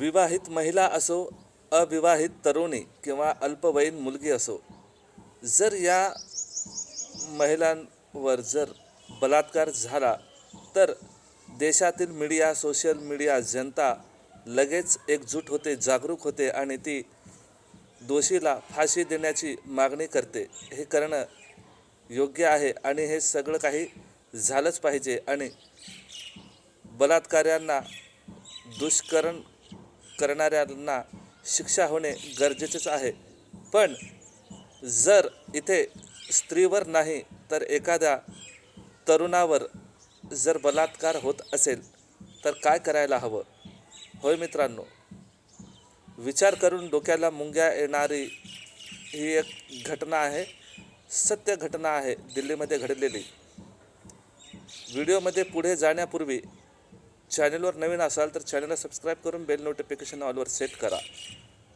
विवाहित महिला असो अविवाहित तरुणी किंवा अल्पवयीन मुलगी असो जर या महिलांवर जर बलात्कार झाला तर देशातील मीडिया सोशल मीडिया जनता लगेच एकजूट होते जागरूक होते आणि ती दोषीला फाशी देण्याची मागणी करते. हे करणं योग्य आहे आणि हे सगळं काही झालंच पाहिजे आणि बलात्कार्यांना दुष्करण करणाऱ्यांना शिक्षा होणे गरजेचेच आहे. पण जर इथे स्त्रीवर नाही तर एखाद्या तरुणावर जर बलात्कार होत असेल तर काय करायला हवं? होय मित्रांनो विचार करून डोक्याला मुंग्या येणारी ही एक घटना आहे सत्य घटना आहे दिल्लीमध्ये घडलेली. व्हिडिओमध्ये पुढे जाण्यापूर्वी चॅनलवर नवीन असाल तर चॅनलला सबस्क्राईब करून बेल नोटिफिकेशन ऑलवर सेट करा.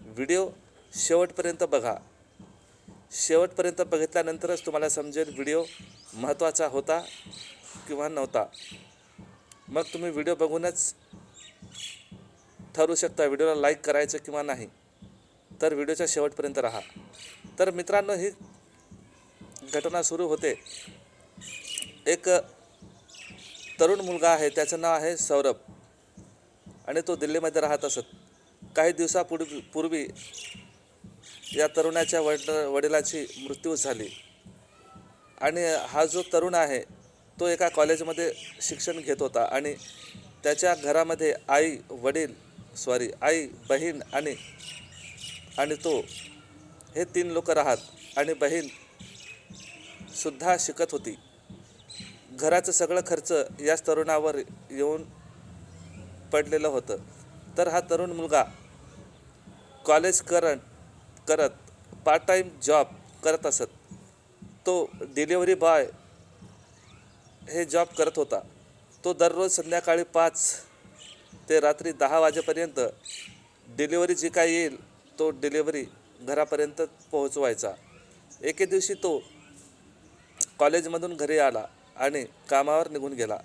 व्हिडिओ शेवटपर्यंत बघा. शेवटपर्यंत बघितल्यानंतरच तुम्हाला समजेल व्हिडिओ महत्त्वाचा होता किंवा नव्हता. मग तुम्ही व्हिडिओ बघूनच ठरवू शकता व्हिडिओला लाईक करायचं किंवा नाही. तर व्हिडिओच्या शेवटपर्यंत राहा. तर मित्रांनो ही घटना सुरू होते. एक तरुण मुलगा आहे त्याचं नाव आहे सौरभ. आणि तो दिल्लीमध्ये राहत असत. काही दिवसापूर्वी पूर्वी या तरुणाच्या वड वडिलाची मृत्यू झाली. आणि हा जो तरुण आहे तो एका कॉलेजमध्ये शिक्षण घेत होता आणि त्याच्या घरामध्ये आई वडील सॉरी आई बहीण आणि आणि तो हे तीन लोक राहत आणि बहीण सुद्धा शिकत होती. घराचं सगळं खर्च याच तरुणावर येऊन पडलेलं होतं. तर हा तरुण मुलगा कॉलेज करत करत पार्ट टाईम जॉब करत असत. तो डिलिव्हरी बॉय हे जॉब करत होता. तो दररोज संध्याकाळी पाच ते रात्री दहा वाजेपर्यंत डिलिव्हरी जी काय येईल तो डिलिव्हरी घरापर्यंत पोहोचवायचा. एके दिवशी तो कॉलेजमधून घरी आला. आणि कामावर निघून गेला.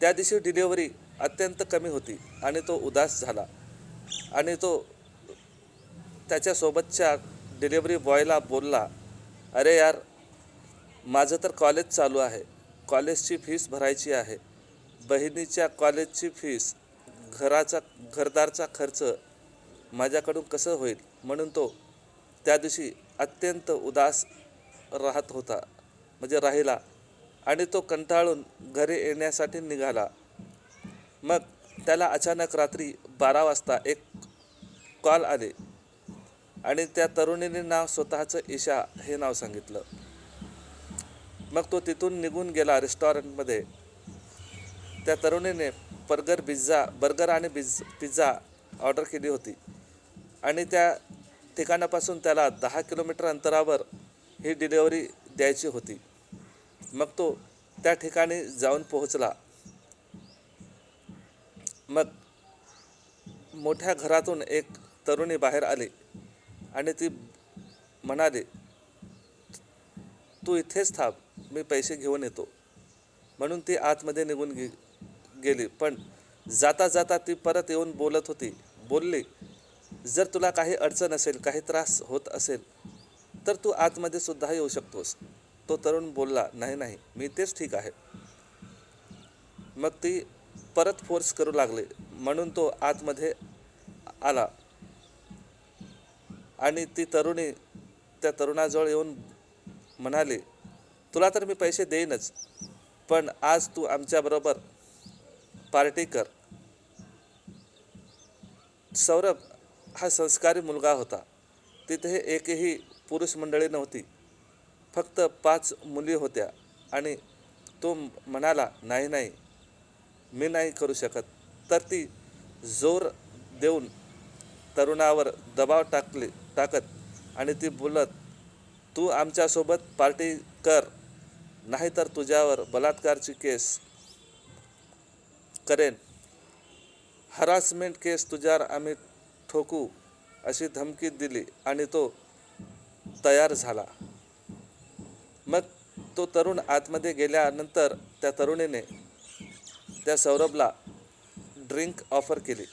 त्या दिवशी डिलिव्हरी अत्यंत कमी होती आणि तो उदास झाला. आणि तो त्याच्यासोबतच्या डिलिव्हरी बॉयला बोलला अरे यार माझं तर कॉलेज चालू आहे. कॉलेजची फीस भरायची आहे. बहिणीच्या कॉलेजची फीस घराचा घरदारचा खर्च माझ्याकडून कसं होईल? म्हणून तो त्या दिवशी अत्यंत उदास राहत होता. म्हणजे राहिला. आणि तो कंटाळून घरी येण्यासाठी निघाला. मग त्याला अचानक रात्री बारा वाजता एक कॉल आले आणि त्या तरुणीने नाव स्वतःचं ईशा हे नाव सांगितलं. मग तो तिथून निघून गेला रेस्टॉरंटमध्ये. त्या तरुणीने बर्गर पिझ्झा बर्गर आणि बिझ पिझ्झा ऑर्डर केली होती आणि त्या ठिकाणापासून त्याला दहा किलोमीटर अंतरावर ही डिलेवरी द्यायची होती. मग तो त्या ठिकाणी जाऊन पोहोचला. मग मोठ्या घरातून एक तरुणी बाहेर आली आणि ती म्हणाली तू इथेच थांब मी पैसे घेऊन येतो. म्हणून ती आतमध्ये निघून गे गेली. पण जाता जाता ती परत येऊन बोलत होती बोलली जर तुला काही अडचण असेल काही त्रास होत असेल तर तू आतमध्ये सुद्धा येऊ शकतोस. तो तरुण बोलला नाही नाही मी तेच ठीक आहे. मग ती परत फोर्स करू लागली. म्हणून तो आतमध्ये आला. आणि ती तरुणी त्या तरुणाजवळ येऊन म्हणाली तुला तर मी पैसे देईनच पण आज तू आमच्याबरोबर पार्टी कर. सौरभ हा संस्कारी मुलगा होता. तिथे एकही पुरुष मंडळी नव्हती. फक्त पाच मुली होत्या आणि तो म्हणाला नाही नाही मी नाही करू शकत. तर ती जोर देऊन तरुणावर दबाव टाकले टाकत आणि ती बोलत तू आमच्यासोबत पार्टी कर नाहीतर तुझ्यावर बलात्कारची केस करेन. हरासमेंट केस तुझ्यावर आम्ही ठोकू अशी धमकी दिली आणि तो तयार झाला. मग तो तरुण आतमध्ये गेल्यानंतर त्या तरुणीने त्या सौरभला ड्रिंक ऑफर केली.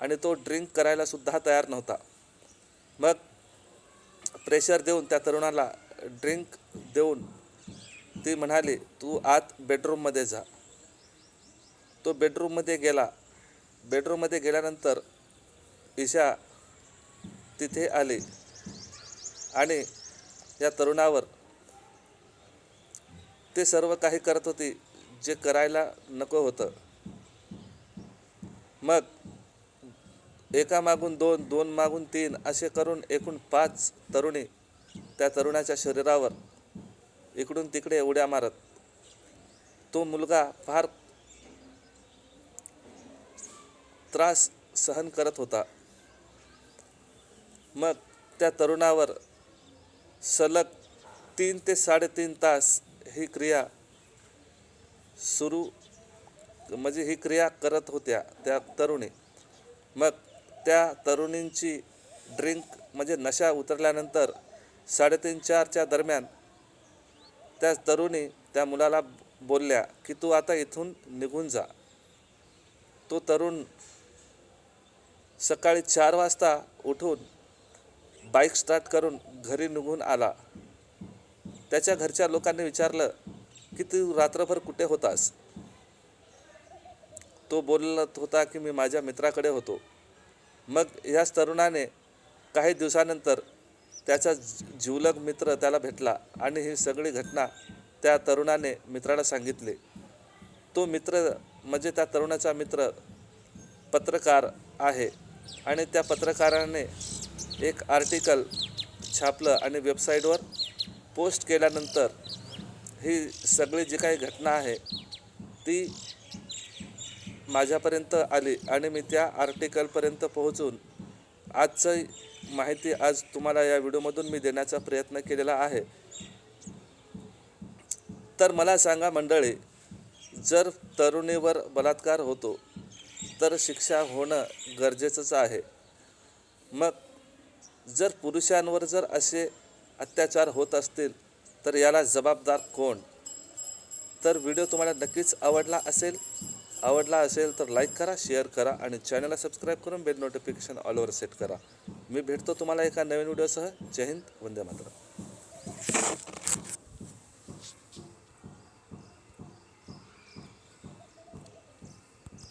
आणि तो ड्रिंक करायला सुद्धा तयार नव्हता. मग प्रेशर देऊन त्या तरुणाला ड्रिंक देऊन ती म्हणाली तू आत बेडरूममध्ये जा. तो बेडरूममध्ये गेला. बेडरूममध्ये गेल्यानंतर ईशा तिथे आली आणि या तरुणावर ते सर्व काही करत होती जे करायला नको होतं. मग एका मागून दोन दोन मागून तीन असे करून एकूण पाच तरुणी त्या तरुणाच्या शरीरावर इकडून तिकडे उड्या मारत. तो मुलगा फार त्रास सहन करत होता. मग त्या तरुणावर सलग तीन ते साडेतीन तास ही क्रिया सुरू म्हणजे ही क्रिया करत होत्या त्या तरुणी. मग त्या तरुणींची ड्रिंक म्हणजे नशा उतरल्यानंतर साडेतीन चारच्या दरम्यान त्या तरुणी त्या मुलाला बोलल्या की तू आता इथून निघून जा. तो तरुण सकाळी चार वाजता उठून बाईक स्टार्ट करून घरी निघून आला. त्याच्या घरच्या लोकांनी विचारलं की तू रात्रभर कुठे होतास? तो बोलत होता की मी माझ्या मित्राकडे होतो. मग ह्याच तरुणाने काही दिवसानंतर त्याचा जिवलग मित्र त्याला भेटला आणि ही सगळी घटना त्या तरुणाने मित्राला सांगितले. तो मित्र म्हणजे त्या तरुणाचा मित्र पत्रकार आहे आणि त्या पत्रकाराने एक आर्टिकल छापलं आणि वेबसाईटवर पोस्ट केल्यानंतर ही सगळी जी काही घटना आहे ती माझ्यापर्यंत आली आणि मी त्या आर्टिकलपर्यंत पोहोचून आजचं माहिती आज तुम्हाला या व्हिडिओमधून मी देण्याचा प्रयत्न केलेला आहे. तर मला सांगा मंडळी जर तरुणीवर बलात्कार होतो तर शिक्षा होणं गरजेचंच आहे. मग जर पुरुषांवर जर असे अत्याचार होत असतील तर याला जबाबदार कोण? तर व्हिडिओ तुम्हाला नक्कीच आवडला असेल आवडला असेल तर लाईक करा शेअर करा आणि चॅनलला सबस्क्राईब करून बेल नोटिफिकेशन ऑलवर सेट करा. मी भेटतो तुम्हाला एका नवीन व्हिडिओसह जय हिंद वंदे मातरम.